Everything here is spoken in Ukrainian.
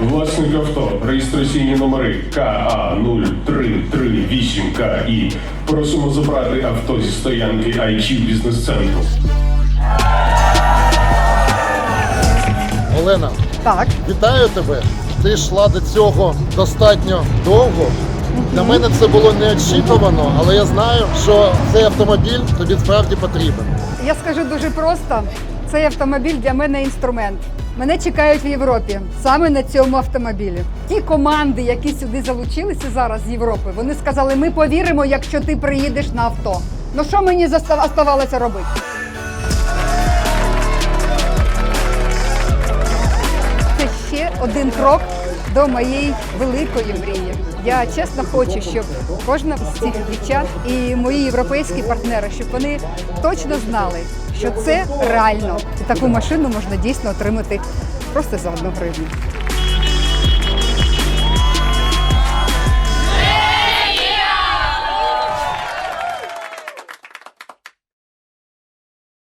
Власник авто, реєстраційні номери КА 0338 КІ. Просимо забрати авто зі стоянки IQ бізнес-центру. Олена, Так, вітаю тебе. Ти йшла до цього достатньо довго. Для мене це було неочікувано, але я знаю, що цей автомобіль тобі справді потрібен. я скажу дуже просто: цей автомобіль для мене інструмент. Мене чекають в Європі саме на цьому автомобілі. Ті команди, які сюди залучилися зараз з Європи, вони сказали: ми повіримо, якщо ти приїдеш на авто. Ну що мені оставалося робити? Це ще один крок до моєї великої мрії. Я чесно хочу, щоб кожна з цих дівчат і мої європейські партнери, щоб вони точно знали, що це реально. Таку машину можна дійсно отримати просто за одну гривню.